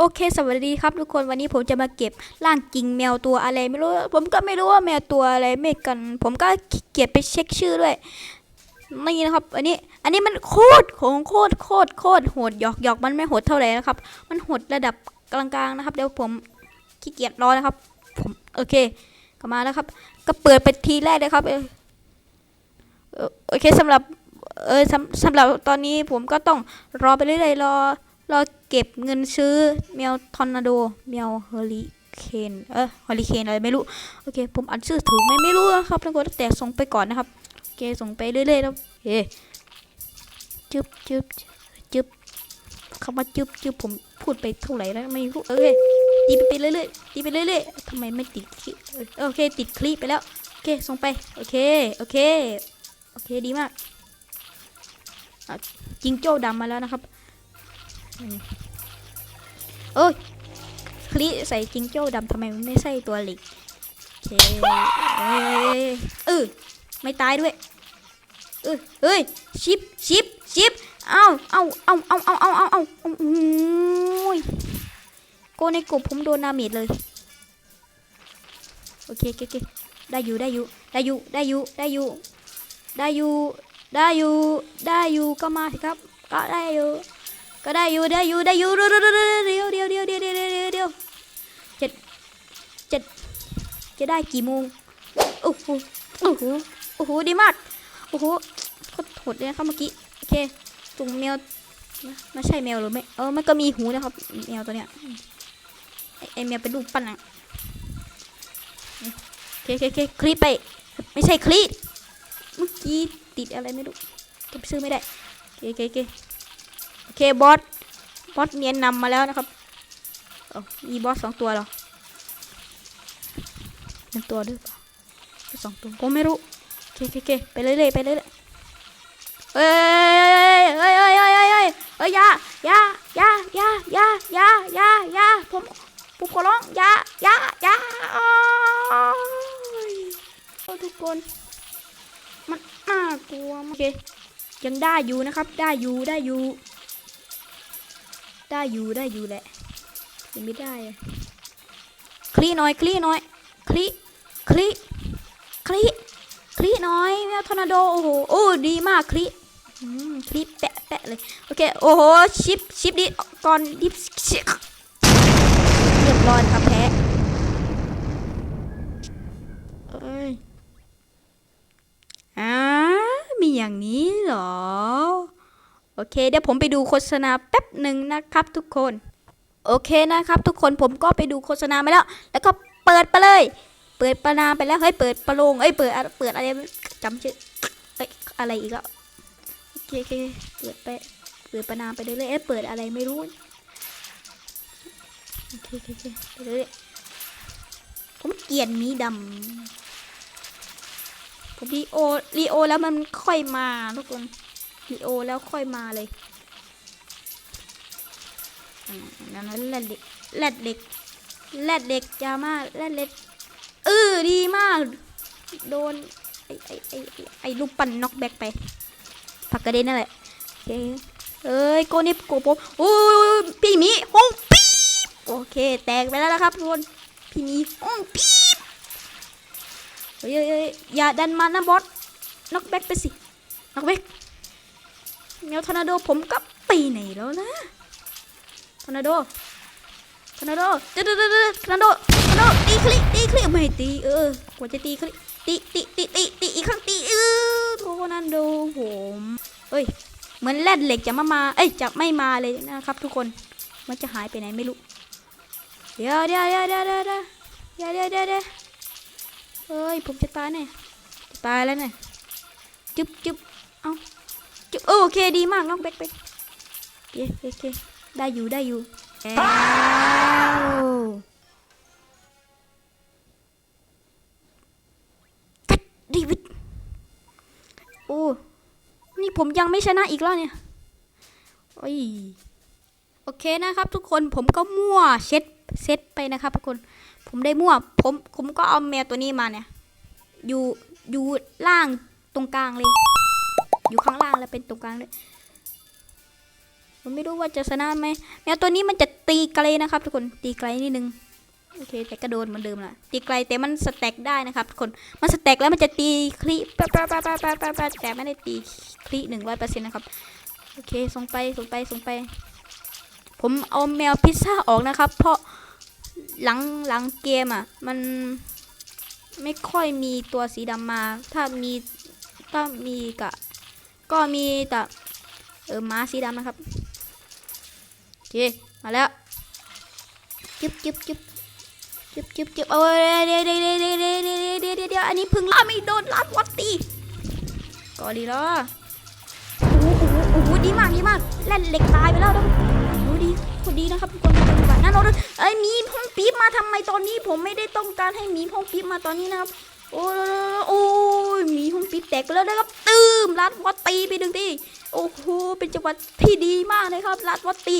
โอเค สวัสดีครับทุกคนวันนี้ผมจะมาเก็บร่างกิ่งแมวตัวอะไรไม่รู้ ผมก็ไม่รู้ว่าแมวตัวอะไรไม่กัน ผมก็เกียจไปเช็คชื่อด้วยนี่นะครับ อันนี้ อันนี้มันโคตรของโคตรโคตรโคตรโหดหยอกหยอกมันไม่โหดเท่าไหร่นะครับ มันโหดระดับกลางๆนะครับ เดี๋ยวผมขี้เกียจรอนะครับ ผมโอเคก็มาแล้วครับ ก็เปิดไปทีแรกเลยครับโอเคสำหรับเออสำสำหรับตอนนี้ผมก็ต้องรอไปเรื่อยๆรอ ราเก็บเงินซื้อแมวทอร์นาโดแมวเฮอริเคนเออเฮอริเคนอะไรไม่รู้โอเค ผมอ่านชื่อถูกไหมไม่รู้นะครับทุกคนแต่ส่งไปก่อนนะครับโอเคส่งไปเรื่อยๆแล้วเฮ้จึ๊บจึ๊บจึ๊บคำว่าจึ๊บจึ๊บผมพูดไปเท่าไหร่แล้วไม่รู้เออตีไปเรื่อยๆตีไปเรื่อยๆทำไมไม่ติดคลิปโอเคติดคลิปไปแล้วโอเคส่งไปโอเคโอเคโอเคดีมากจิงโจ้ดำมาแล้วนะครับ เอ้ยคลิใส่จิงโจ้ดำทำไมมันไม่ใส่ตัวเหล็กโอเคเอ้ยเออไม่ตายด้วยเออเฮ้ยชิปชิปชิปเอาเอาเอาเอาเอาเอาเอาเอาอาโอ้ยโกในกบผมโดนนาเมจเลยโอเคโอเคโอเคได้อยู่ได้อยู่ได้อยู่ได้อยู่ได้อยู่ได้อยู่ได้อยู่ได้อยู่ก็มาสิครับก็ได้อยู่ ก็ได้อยู่ได้อยู่ได้อยู่เดี๋ยวเดี๋ยวเดี๋ยวเดี๋ยวเดี๋ยวเดี๋ยวเดี๋ยวเดี๋ยวเจะจะจะได้กี่โมงโอ้โหโอ้โหโอ้โหดีมากโอ้โหโคตรโหดเลยครับเมื่อกี้โอเคตุงแมวไม่ใช่แมวหรือไม่เออมันก็มีหูนะครับแมวตัวเนี้ยไอแมวเป็นรูปปั้นอะโอเคโอเคโอเคคลิปไป ไม่ใช่คลิปเมื่อกี้ติดอะไรไม่รู้จำชื่อไม่ได้โอเคโอเคโอ เคบอสบอสเนียนนำมาแล้วนะครับมีบอสสองตัวหรอหนึ่งตัวด้วยปล่าสองตัวผมไม่รู้เคเคเคไปเรื่อยๆไปเรื่อยๆเอ้ยเอ้ยเอ้ยเอ้ยเอ้ยเอ้ยเอ้ยยายายายายายายายาผมผมขอร้องยายายาโอ้โอ้ทุกคนมันน่ากลัวโอเคยังได้อยู่นะครับ ได้อยู่ได้อยู่ ได้อยู่ได้อยู่แหละยังไม่ได้คลีน่อยคลีน่อยคลีคลีคลีคลีน่อยแมวทอร์นาโดโอ้โหโอ้ดีมากคลีคลีแปะแปะเลยโอเคโอ้โหชิปชิปดิก่อนดิฟเรียบร้อยนครับแพ้เอ้ยอ่ามีอย่างนี้เหรอ โอเค เดี๋ยวผมไปดูโฆษณาแป๊บหนึ่งนะครับทุกคน โอเคนะครับทุกคนผมก็ไปดูโฆษณามาแล้ว แล้วก็เปิดไปเลย เปิดประนามไปแล้วเฮ้ยเปิดประโลงเอ้ยเปิดเปิดอะไรจำชื่อเอ้ยอะไรอีกแล้วโอเคโอเคเปิดไปเปิดประนามไปเรื่อยเอ้ยเปิดอะไรไม่รู้โอเคโอเคโอเคไปเรื่อยผมเกลียดมีดำผมรีโอรีโอแล้วมันค่อยมาทุกคน ลีโอแล้วค่อยมาเลยอืมนั่นนั่นแรดเด็กแรดเด็กแรดเด็กยามาแรดเล็กเออดีมาก โดน ไอไอไอไอ้ลูกปั่นน็อกแบ็กไปผักกระเด็นนั่นแหละโอเคเอ้ยโกนิปโกโปโอ้ยพี่มีห้องปี๊บโอเค แตกไปแล้วนะครับทุกคนพี่มีห้องปี๊บเฮ้ยเฮ้ยเฮ้ยอย่าดันมานะบอสน็อกแบ็กไปสิน็อกแบ็ก แมวทอร์นาโดผมก็ไปไหนแล้วนะทอร์นาโดทอร์นาโดเดี๋ยวเดี๋ยวเดี๋ยวทอร์นาโดทอร์นาโดตีคลิตีคลิไม่ตีเออกว่าจะตีคลิตีตีตีตีตีอีกครั้งตีเออทอร์นาโดผมเอ้ยเหมือนแรดเหล็กจะมามาเอ้ยจะไม่มาเลยนะครับ ทุกคนมันจะหายไปไหนไม่รู้เดี๋ยวเดี๋ยวเดี๋ยวเดี๋ยวเดี๋ยวเดี๋ยวเดี๋ยวเดี๋ยวเดี๋ยวเฮ้ยผมจะตายแน่จะตายแล้วเนี่ยจุ๊บจุ๊บเอ้า โอเคดีมากน้องเบ๊กเบกโอเคโอเคเคได้อยู่ได้อยู่กัดดีวิดโอ้นี่ผมยังไม่ชนะอีกแล้วเนี่ยโอ้ยโอเคนะครับ ทุกคนผมก็มั่วเช็ดเซตไปนะครับทุกคน ผมได้มั่ว ผมผมก็เอาแมวตัวนี้มาเนี่ย อยู่อยู่ล่างตรงกลางเลย อยู่ข้างล่างแล้วเป็นตรงกลางเลยผมไม่รู้ว่าจะชนะไหมแมวตัวนี้มันจะตีไกลนะครับ ทุกคนตีไกลนิดนึงโอเคแต่ก็โดนเหมือนเดิมละตีไกลแต่มันสแต็กได้นะครับทุกคนมันสแต็กแล้วมันจะตีคลิปะปะปะปะปะปะปะแต่ไม่ได้ตีคลิหนึ่งร้อยเปอร์เซ็นต์นะครับโอเคส่งไปส่งไปส่งไป ผมเอาแมวพิซซ่าออกนะครับ เพราะหลังหลังเกมอะ มันไม่ค่อยมีตัวสีดำมา ถ้ามีถ้ามีกะ ก็มีแต่เออม้าสีดำนะครับโอเคมาแล้วจึ๊บจึ๊บจึ๊บจึ๊บจึ๊บจึ๊บโอ้ยเดี๋ยวเดี๋ยวเดี๋ยวเดี๋ยวเดี๋ยวเดี๋ยวอันนี้พึ่งล่าไม่โดนล่าวัดตีก็ดีแล้วโอ้โหโอ้โหดีมากดีมากเล่นเหล็กตายไปแล้วทุกคนดีคนดีนะครับทุกคนจังหวะนั้นเราเอ้ยมีห้องปี๊บมาทำไมตอนนี้ผมไม่ได้ต้องการให้มีห้องปี๊บมาตอนนี้นะครับ โอ้ยโอ้ยมีห้องปี๊บแตกไปแล้วนะครับตืมรัดวัดตีไปหนึ่งทีโอ้โหเป็นจังหวะที่ดีมากเลยครับรัดวัดตี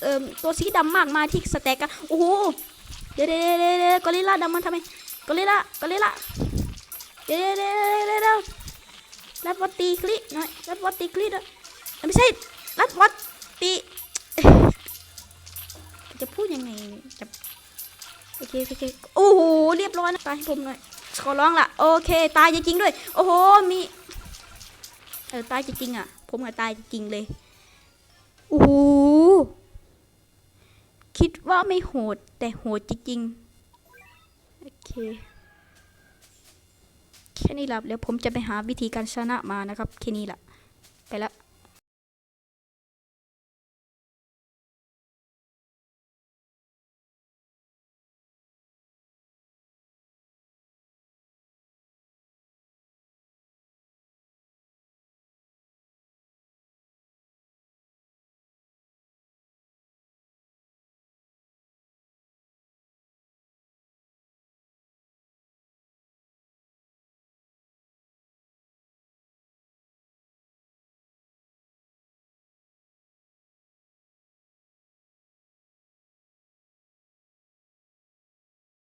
เอ่อตัวสีดำมากมาที่สแต็กกันโอ้โหเดี๋ยวเดี๋ยวเดี๋ยวกอริลลาดำมันทำไมกอริลลากอริลลาเดี๋ยวเดี๋ยวเดี๋ยวเดี๋ยวเดี๋ยวรัดวัดตีคลิหน่อยรัดวัดตีคลิหน่อยไม่ใช่รัดวัดตีจะพูดยังไงจะ อเคโอเคโอ้โหเรียบร้อยนะตายให้ผมหน่อยขอร้องละโอเค ตายจริงด้วย โอ้โหมีเออตายจริงอะ ผมก็ตายจริงเลยโอ้โหคิดว่าไม่โหด แต่โหดจริงโอเคแค่นี้ละเดี๋ยวผมจะไปหาวิธีการชนะมานะครับแค่นี้ละไปละ